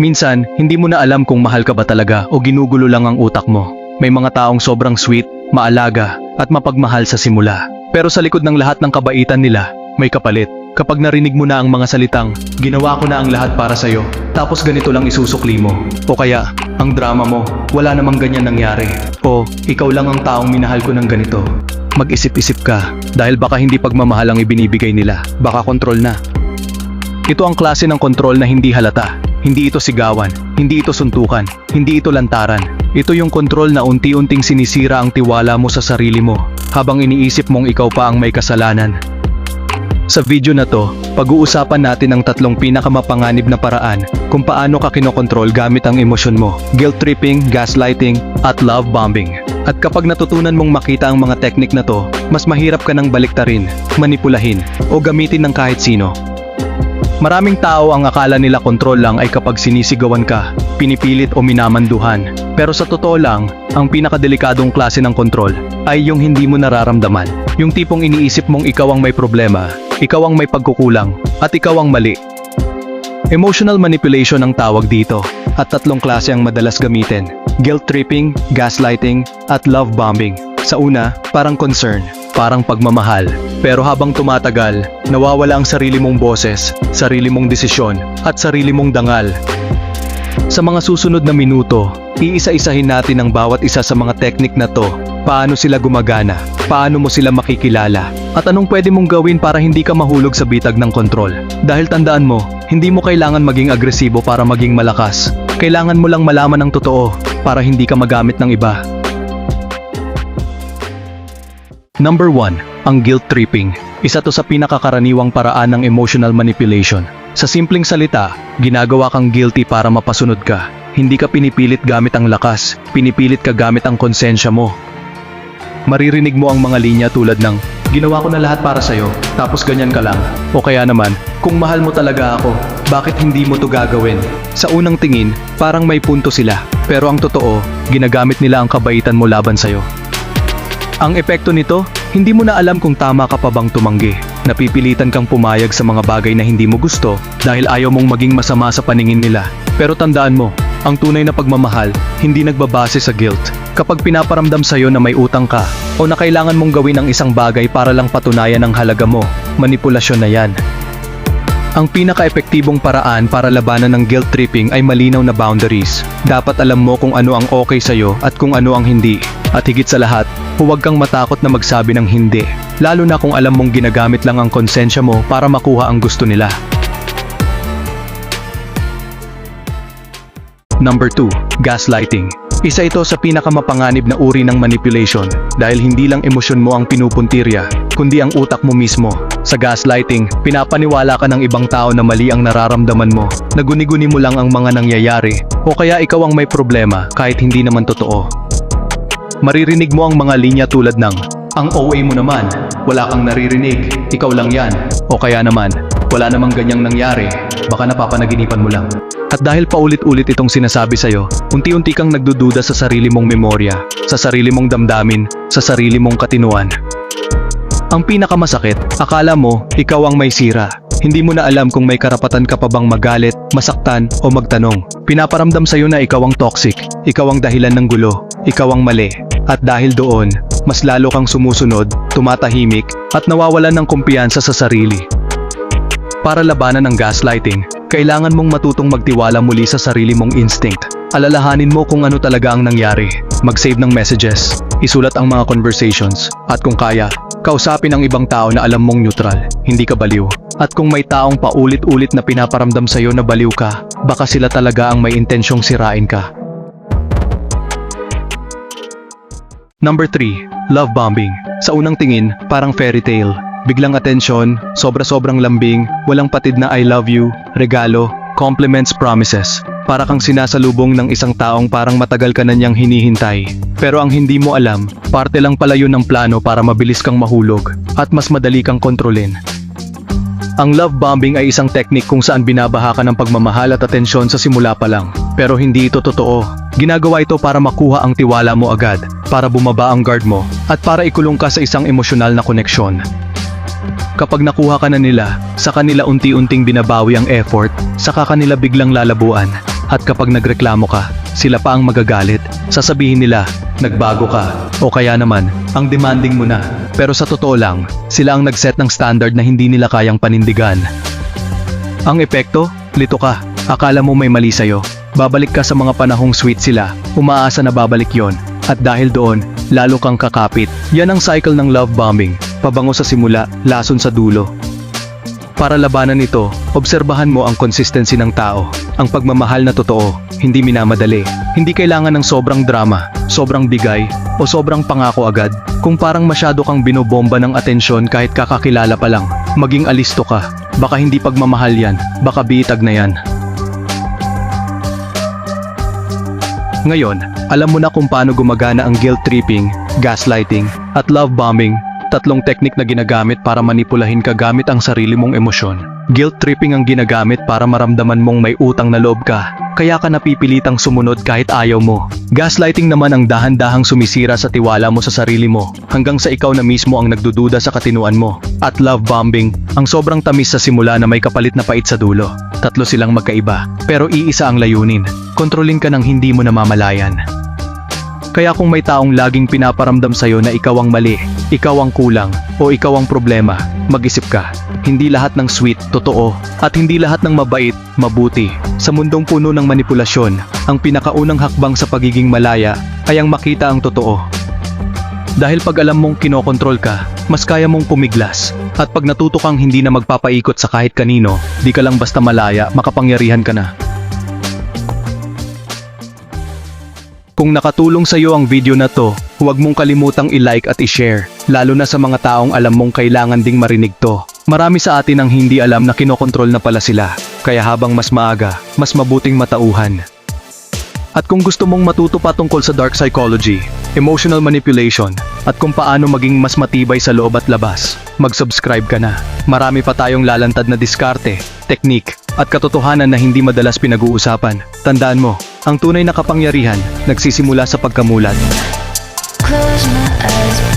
Minsan, hindi mo na alam kung mahal ka ba talaga o ginugulo lang ang utak mo. May mga taong sobrang sweet, maalaga, at mapagmahal sa simula. Pero sa likod ng lahat ng kabaitan nila, may kapalit. Kapag narinig mo na ang mga salitang, ginawa ko na ang lahat para sa'yo, tapos ganito lang isusukli mo. O kaya, ang drama mo, wala namang ganyan nangyari. O, ikaw lang ang taong minahal ko ng ganito. Mag-isip-isip ka, dahil baka hindi pagmamahal ang ibinibigay nila, baka kontrol na. Ito ang klase ng kontrol na hindi halata. Hindi ito sigawan, hindi ito suntukan, hindi ito lantaran. Ito yung kontrol na unti-unting sinisira ang tiwala mo sa sarili mo, habang iniisip mong ikaw pa ang may kasalanan. Sa video na to, pag-uusapan natin ang tatlong pinakamapanganib na paraan kung paano ka kinokontrol gamit ang emosyon mo, guilt tripping, gaslighting, at love bombing. At kapag natutunan mong makita ang mga teknik na to, mas mahirap ka nang baliktarin, manipulahin, o gamitin ng kahit sino. Maraming tao ang akala nila kontrol lang ay kapag sinisigawan ka, pinipilit o minamanduhan. Pero sa totoo lang, ang pinakadelikadong klase ng kontrol ay yung hindi mo nararamdaman. Yung tipong iniisip mong ikaw ang may problema, ikaw ang may pagkukulang, at ikaw ang mali. Emotional manipulation ang tawag dito, at tatlong klase ang madalas gamitin. Guilt tripping, gaslighting, at love bombing. Sa una, parang concern, parang pagmamahal. Pero habang tumatagal, nawawala ang sarili mong boses, sarili mong desisyon, at sarili mong dangal. Sa mga susunod na minuto, iisa-isahin natin ang bawat isa sa mga teknik na to. Paano sila gumagana? Paano mo sila makikilala? At anong pwede mong gawin para hindi ka mahulog sa bitag ng kontrol? Dahil tandaan mo, hindi mo kailangan maging agresibo para maging malakas. Kailangan mo lang malaman ang totoo para hindi ka magamit ng iba. Number 1, ang guilt tripping. Isa to sa pinakakaraniwang paraan ng emotional manipulation. Sa simpleng salita, ginagawa kang guilty para mapasunod ka. Hindi ka pinipilit gamit ang lakas, pinipilit ka gamit ang konsensya mo. Maririnig mo ang mga linya tulad ng, Ginawa ko na lahat para sa'yo, tapos ganyan ka lang. O kaya naman, kung mahal mo talaga ako, bakit hindi mo to gagawin? Sa unang tingin, parang may punto sila. Pero ang totoo, ginagamit nila ang kabaitan mo laban sa'yo. Ang epekto nito, hindi mo na alam kung tama ka pa bang tumanggi. Napipilitan kang pumayag sa mga bagay na hindi mo gusto dahil ayaw mong maging masama sa paningin nila. Pero tandaan mo, ang tunay na pagmamahal hindi nagbabase sa guilt. Kapag pinaparamdam sa'yo na may utang ka o na kailangan mong gawin ang isang bagay para lang patunayan ang halaga mo, manipulasyon na yan. Ang pinaka-epektibong paraan para labanan ng guilt tripping ay malinaw na boundaries. Dapat alam mo kung ano ang okay sa'yo at kung ano ang hindi. At higit sa lahat, huwag kang matakot na magsabi ng hindi. Lalo na kung alam mong ginagamit lang ang konsensya mo para makuha ang gusto nila. Number 2, gaslighting. Isa ito sa pinakamapanganib na uri ng manipulation dahil hindi lang emosyon mo ang pinupuntirya, kundi ang utak mo mismo. Sa gaslighting, pinapaniwala ka ng ibang tao na mali ang nararamdaman mo, naguni-guni mo lang ang mga nangyayari, o kaya ikaw ang may problema kahit hindi naman totoo. Maririnig mo ang mga linya tulad ng, ang OA mo naman, wala kang naririnig, ikaw lang yan. O kaya naman, wala namang ganyang nangyari, baka napapanaginipan mo lang. At dahil paulit-ulit itong sinasabi sa'yo, unti-unti kang nagdududa sa sarili mong memorya, sa sarili mong damdamin, sa sarili mong katinuan. Ang pinakamasakit, akala mo, ikaw ang may sira. Hindi mo na alam kung may karapatan ka pa bang magalit, masaktan, o magtanong. Pinaparamdam sa'yo na ikaw ang toxic, ikaw ang dahilan ng gulo, ikaw ang mali. At dahil doon, mas lalo kang sumusunod, tumatahimik, at nawawalan ng kumpiyansa sa sarili. Para labanan ang gaslighting, kailangan mong matutong magtiwala muli sa sarili mong instinct. Alalahanin mo kung ano talaga ang nangyari. Mag-save ng messages, isulat ang mga conversations, at kung kaya, kausapin ang ibang tao na alam mong neutral, hindi ka baliw. At kung may taong paulit-ulit na pinaparamdam sa'yo na baliw ka, baka sila talaga ang may intensyong sirain ka. Number 3, love bombing. Sa unang tingin, parang fairy tale. Biglang atensyon, sobra-sobrang lambing, walang patid na I love you, regalo, compliments, promises. Para kang sinasalubong ng isang taong parang matagal ka na niyang hinihintay. Pero ang hindi mo alam, parte lang pala yun ng plano para mabilis kang mahulog at mas madali kang kontrolin. Ang love bombing ay isang teknik kung saan binabaha ka ng pagmamahal at atensyon sa simula pa lang. Pero hindi ito totoo. Ginagawa ito para makuha ang tiwala mo agad, para bumaba ang guard mo, at para ikulong ka sa isang emosyonal na koneksyon. Kapag nakuha ka na nila, sa kanila unti-unting binabawi ang effort, saka kanila biglang lalabuan. At kapag nagreklamo ka, sila pa ang magagalit. Sasabihin nila, nagbago ka. O kaya naman, ang demanding mo na. Pero sa totoo lang, sila ang nagset ng standard na hindi nila kayang panindigan. Ang epekto, lito ka. Akala mo may mali sa'yo. Babalik ka sa mga panahong sweet sila. Umaasa na babalik yon. At dahil doon, lalo kang kakapit. Yan ang cycle ng love bombing. Pabango sa simula, lason sa dulo. Para labanan ito, obserbahan mo ang consistency ng tao. Ang pagmamahal na totoo, hindi minamadali. Hindi kailangan ng sobrang drama, sobrang bigay, o sobrang pangako agad. Kung parang masyado kang binobomba ng atensyon kahit kakakilala pa lang, maging alisto ka. Baka hindi pagmamahal yan, baka bitag na yan. Ngayon, alam mo na kung paano gumagana ang guilt tripping, gaslighting, at love bombing, tatlong teknik na ginagamit para manipulahin ka gamit ang sarili mong emosyon. Guilt tripping ang ginagamit para maramdaman mong may utang na loob ka, kaya ka napipilitang sumunod kahit ayaw mo. Gaslighting naman ang dahan-dahang sumisira sa tiwala mo sa sarili mo, hanggang sa ikaw na mismo ang nagdududa sa katinuan mo. At love bombing, ang sobrang tamis sa simula na may kapalit na pait sa dulo. Tatlo silang magkaiba, pero iisa ang layunin. Kontrolin ka ng hindi mo namamalayan. Kaya kung may taong laging pinaparamdam sa'yo na ikaw ang mali, ikaw ang kulang, o ikaw ang problema, mag-isip ka. Hindi lahat ng sweet, totoo, at hindi lahat ng mabait, mabuti. Sa mundong puno ng manipulasyon, ang pinakaunang hakbang sa pagiging malaya ay ang makita ang totoo. Dahil pag alam mong kinokontrol ka, mas kaya mong pumiglas. At pag natuto kang hindi na magpapaikot sa kahit kanino, di ka lang basta malaya, makapangyarihan ka na. Kung nakatulong sa iyo ang video na to, huwag mong kalimutang i-like at i-share, lalo na sa mga taong alam mong kailangan ding marinig to. Marami sa atin ang hindi alam na kinokontrol na pala sila, kaya habang mas maaga, mas mabuting matauhan. At kung gusto mong matuto pa tungkol sa dark psychology, emotional manipulation, at kung paano maging mas matibay sa loob at labas, mag-subscribe ka na. Marami pa tayong lalantad na diskarte, teknik, at katotohanan na hindi madalas pinag-uusapan. Tandaan mo, ang tunay na kapangyarihan nagsisimula sa pagkamulat. Close my eyes,